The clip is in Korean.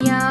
ஞானம்